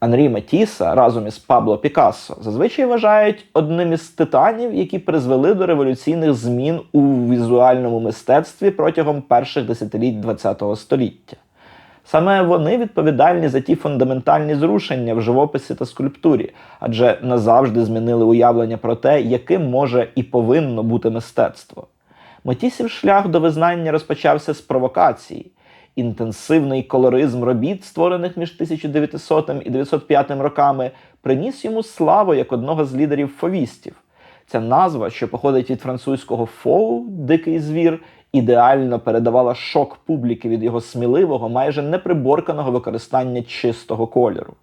Анрі Матіса разом із Пабло Пікассо зазвичай вважають одним із титанів, які призвели до революційних змін у візуальному мистецтві протягом перших десятиліть ХХ століття. Саме вони відповідальні за ті фундаментальні зрушення в живописі та скульптурі, адже назавжди змінили уявлення про те, яким може і повинно бути мистецтво. Матісів шлях до визнання розпочався з провокації. Інтенсивний колоризм робіт, створених між 1900 і 905 роками, приніс йому славу як одного з лідерів фовістів. Ця назва, що походить від французького фоу дикий звір, ідеально передавала шок публіки від його сміливого, майже неприборканого використання чистого кольору.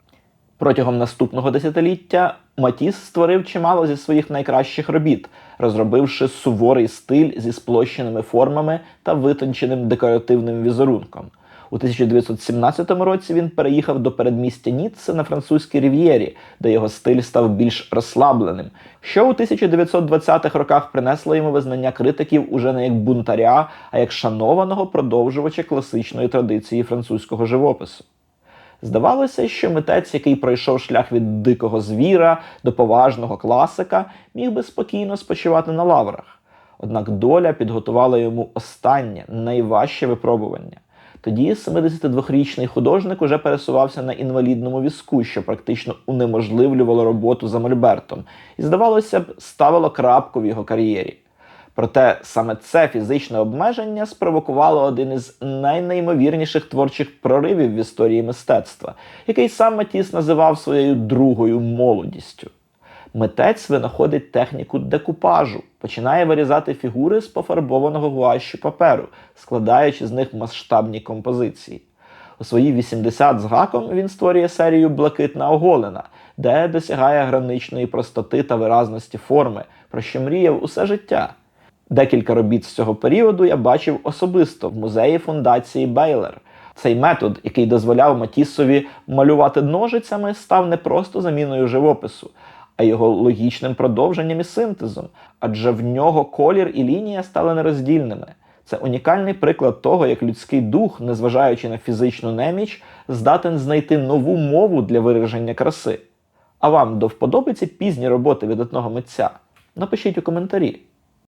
Протягом наступного десятиліття Матіс створив чимало зі своїх найкращих робіт, розробивши суворий стиль зі сплощеними формами та витонченим декоративним візерунком. У 1917 році він переїхав до передмістя Ніцце на французькій рів'єрі, де його стиль став більш розслабленим, що у 1920-х роках принесло йому визнання критиків уже не як бунтаря, а як шанованого продовжувача класичної традиції французького живопису. Здавалося, що митець, який пройшов шлях від дикого звіра до поважного класика, міг би спокійно спочивати на лаврах. Однак доля підготувала йому останнє, найважче випробування. Тоді 72-річний художник уже пересувався на інвалідному візку, що практично унеможливлювало роботу за мольбертом, і, здавалося б, ставило крапку в його кар'єрі. Проте саме це фізичне обмеження спровокувало один із найнеймовірніших творчих проривів в історії мистецтва, який сам Матіс називав своєю другою молодістю. Митець винаходить техніку декупажу, починає вирізати фігури з пофарбованого гуашю паперу, складаючи з них масштабні композиції. У свої 80 з гаком він створює серію Блакитна оголена, де досягає граничної простоти та виразності форми, про що мріяв усе життя. Декілька робіт з цього періоду я бачив особисто в музеї фундації Бейлер. Цей метод, який дозволяв Матіссові малювати ножицями, став не просто заміною живопису, а його логічним продовженням і синтезом, адже в нього колір і лінія стали нероздільними. Це унікальний приклад того, як людський дух, незважаючи на фізичну неміч, здатен знайти нову мову для вираження краси. А вам до вподоби пізні роботи видатного митця? Напишіть у коментарі.